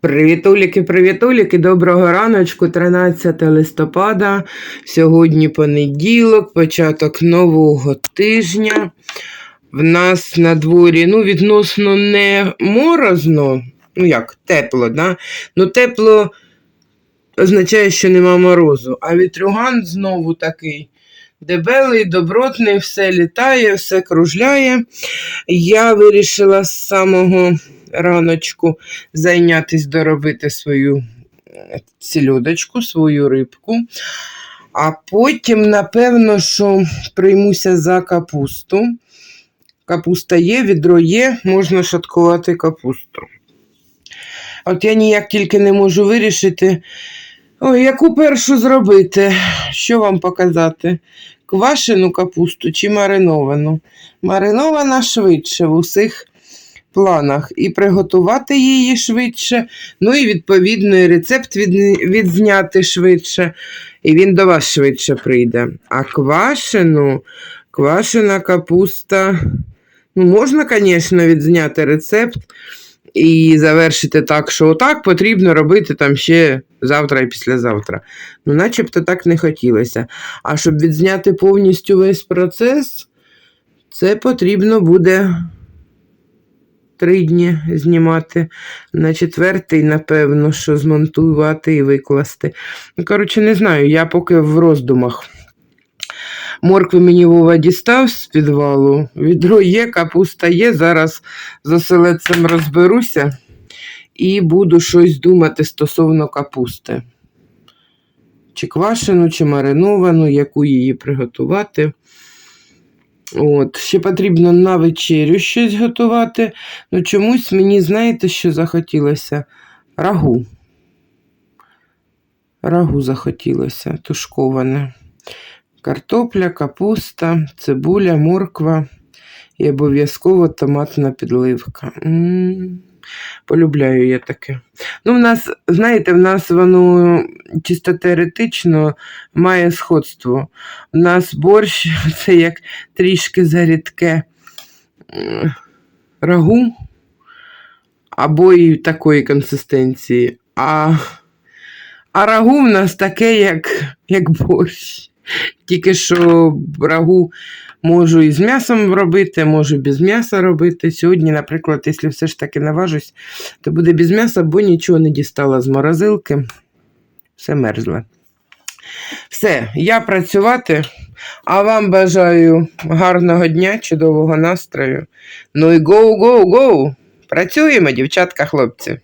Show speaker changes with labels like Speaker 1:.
Speaker 1: Привітуліки, привітуліки, доброго раночку, 13 листопада. Сьогодні понеділок, початок нового тижня. В нас на дворі ну, відносно не морозно, ну як, тепло, да? Ну, тепло означає, що нема морозу. А вітрюган знову такий дебелий, добротний, все літає, все кружляє. Я вирішила з самого раночку зайнятися доробити свою сільодочку, свою рибку. А потім, напевно, що приймуся за капусту. Капуста є, відро є, можна шаткувати капусту. От я ніяк тільки не можу вирішити, ой, яку першу зробити, що вам показати? Квашену капусту чи мариновану? Маринована швидше в усіх планах. І приготувати її швидше, ну і відповідно і рецепт від, відзняти швидше, і він до вас швидше прийде. А квашену, квашена капуста, ну, можна, звісно, відзняти рецепт і завершити так, що отак потрібно робити там ще завтра і післязавтра. Ну, начебто так не хотілося. А щоб відзняти повністю весь процес, це потрібно буде три дні знімати. На четвертий, напевно, що змонтувати і викласти. Ну, коротше, не знаю, я поки в роздумах. Моркви мені Вова дістав з підвалу. Відро є, капуста є. Зараз з оселедцем розберуся і буду щось думати стосовно капусти. Чи квашену, чи мариновану, яку її приготувати. От, Ще потрібно на вечерю щось готувати. Ну, чомусь мені, знаєте, що захотілося? Рагу. Рагу захотілося, тушковане. Картопля, капуста, цибуля, морква і обов'язково томатна підливка. М-м-м. Полюбляю я таке. Ну, в нас, знаєте, в нас воно чисто теоретично має сходство. У нас борщ це як трішки зарідке рагу або і такої консистенції. А, а рагу в нас таке, як, як борщ. Тільки що рагу можу і з м'ясом робити, можу без м'яса робити. Сьогодні, наприклад, якщо все ж таки наважусь, то буде без м'яса, бо нічого не дістала з морозилки. Все мерзле. Все, я працювати, а вам бажаю гарного дня, чудового настрою. Ну і гоу-гоу-гоу! Працюємо, дівчатка, хлопці.